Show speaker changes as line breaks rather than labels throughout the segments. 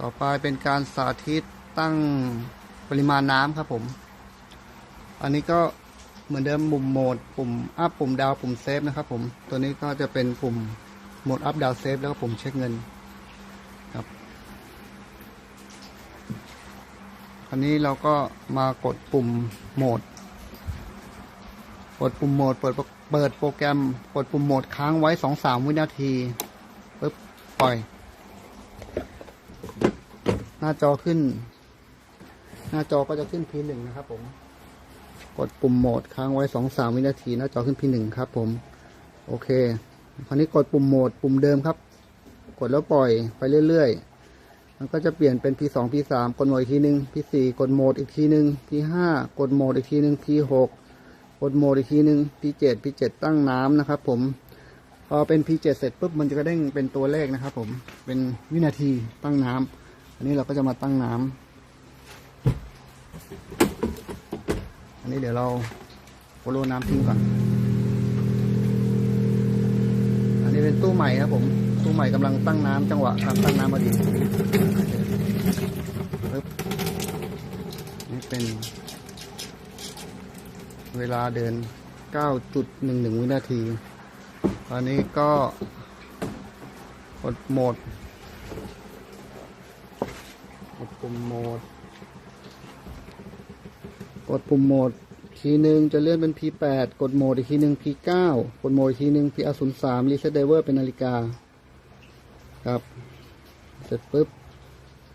ต่อไปเป็นการสาธิตตั้งปริมาณน้ำครับผม อันนี้ก็เหมือนเดิมปุ่มโหมด ปุ่มอัพปุ่มดาวปุ่มเซฟนะครับผม ตัวนี้ก็จะเป็นปุ่มโหมดอัพดาวเซฟแล้วก็ปุ่มเช็คเงินครับ อันนี้เราก็มากดปุ่มโหมด กดปุ่มโหมดเปิดเปิดโปรแกรม กดปุ่มโหมดค้างไว้สองสามวินาทีปึ๊บปล่อย หน้าจอขึ้น หน้าจอก็จะขึ้น P1 นะครับ ผม กดปุ่มโหมดค้างไว้สองสามวินาที หน้าจอขึ้น P1 ครับ ผม โอเค คราวนี้กดปุ่มโหมดปุ่มเดิมครับ กดแล้วปล่อยไปเรื่อยๆ มันก็จะเปลี่ยนเป็น P2 P3 กดโหมดอีกทีหนึ่ง P4 กดโหมดอีกทีหนึ่ง P5 กดโหมดอีกทีหนึ่ง P6 กดโหมดอีกทีหนึ่ง P7 P7 ตั้งน้ำนะครับ ผมพอเป็น P7 เสร็จปุ๊บมันจะกระเด้งเป็นตัวเลขนะครับ ผมเป็นวินาทีตั้งน้ำ อันนี้เราก็จะมาตั้งน้ำ อันนี้เดี๋ยวเราโฟโลน้ำทิ้งก่อน อันนี้เป็นตู้ใหม่ครับผม ตู้ใหม่กำลังตั้งน้ำจังหวะการตั้งน้ำมาดีปึ๊บนี่เป็น เวลาเดิน 9.11 วินาที ตอนนี้ก็กดโหมด กดปุ่มโหมด กดปุ่มโหมดทีหนึ่งจะเลื่อนเป็น P8 กดโหมดอีกทีหนึ่ง P9 กดโหมดอีกทีหนึ่ง PR03 Reset Diver เป็นนาฬิกา ครับ เสร็จปุ๊บ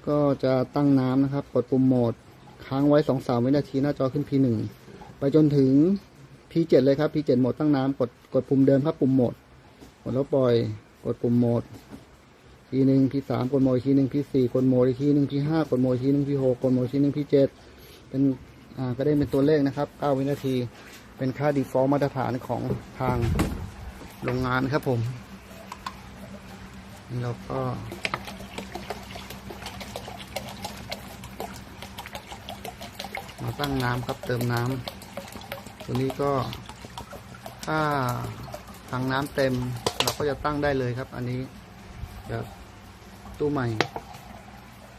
ก็จะตั้งน้ำนะครับ กดปุ่มโหมด ค้างไว้ 2-3 วินาทีหน้าจอขึ้น P1 ไปจนถึง P7 เลยครับ P7 โหมดตั้งน้ำกดกดปุ่มเดิมครับปุ่มโหมดกดแล้วปล่อย กดปุ่มโหมด ทีหนึ่งทีสามกดโมทีหนึ่งทีสี่กดโมทีหนึ่งทีห้ากดโมทีหนึ่งทีหกกดโมทีหนึ่งทีเจ็ดเป็นอ่าก็ได้เป็นตัวเลขนะครับเก้าวินาที เป็นค่า default มาตรฐานของทางโรงงานครับผมนี่เราก็มาตั้งน้ำครับเติมน้ำตัวนี้ก็ถ้าถังน้ำเต็มเราก็จะตั้งได้เลยครับ อันนี้เดี๋ยว ตู้ใหม่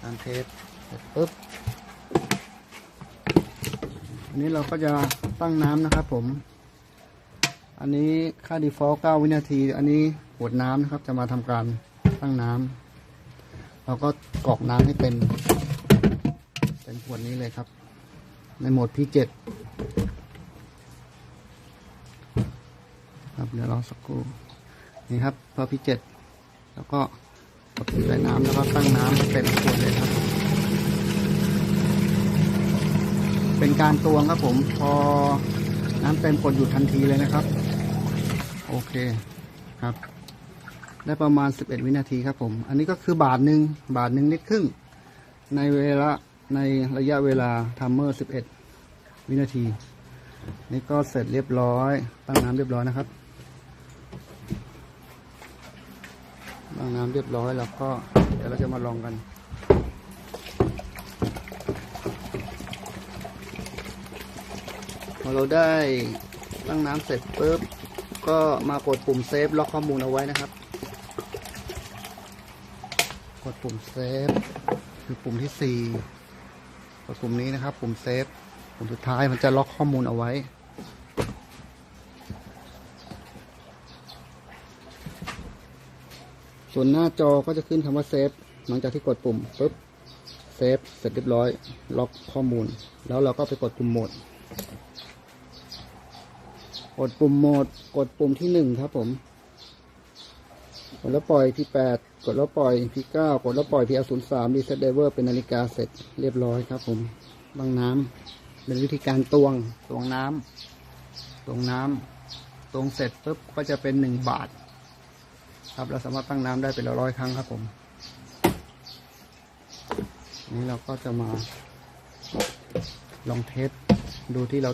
การเทสเสร็จปุ๊บอันนี้เราก็จะตั้งน้ำนะครับผม อันนี้ค่า default 9 วินาที อันนี้ขวดน้ำนะครับ จะมาทำการตั้งน้ำเราก็กรอกน้ำให้เต็มเต็มขวดนี้เลยครับ ในโหมด P7 ครับเดี๋ยวรอสักครู่นี่ครับพอ P7 แล้วก็ ใส่น้ำแล้วก็ตั้งน้ำให้เต็มขวดเลยครับ เป็นการตวงครับผม พอน้ำเต็มกดหยุดทันทีเลยนะครับ โอเคครับ ได้ประมาณ 11 วินาทีครับผม อันนี้ก็คือบาทหนึ่งบาทหนึ่งลิตรครึ่ง ในเวลาในระยะเวลาทัมเมอร์ 11 วินาที นี่ก็เสร็จเรียบร้อย ตั้งน้ำเรียบร้อยนะครับ ตั้งน้ำเรียบร้อยแล้วก็เดี๋ยวเราจะมาลองกัน พอเราได้ตั้งน้ำเสร็จปุ๊บก็มากดปุ่มเซฟล็อกข้อมูลเอาไว้นะครับ กดปุ่มเซฟคือปุ่มที่สี่กดปุ่มนี้นะครับ ปุ่มเซฟปุ่มสุดท้ายมันจะล็อกข้อมูลเอาไว้ ส่วนหน้าจอก็จะขึ้นคำว่าเซฟหลังจากที่กดปุ่มปุ๊บเซฟเสร็จเรียบร้อย ล็อกข้อมูล แล้วเราก็ไปกดปุ่มโหมด กดปุ่มโหมด กดปุ่มที่หนึ่งครับผม กดแล้วปล่อยที่แปดกดแล้วปล่อยที่เก้ากดแล้วปล่อยพีอาศูนย์สามรีเซ็ตไดเวอร์เป็นนาฬิกาเสร็จเรียบร้อยครับผมบางน้ำเป็นวิธีการตวงตวงน้ำตวงน้ำตวงเสร็จปุ๊บก็จะเป็นหนึ่งบาท ครับเราสามารถตั้งน้ำได้เป็นร้อยครั้งครับผมนี้เราก็จะมาลองเทสดูที่เรา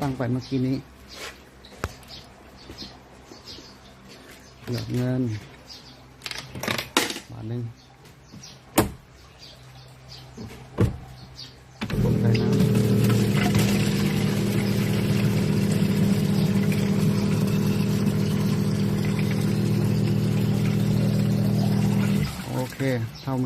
ตั้งไปเมื่อกี้นี้หยอดเงินบาทหนึ่งผมใส่น้ำโ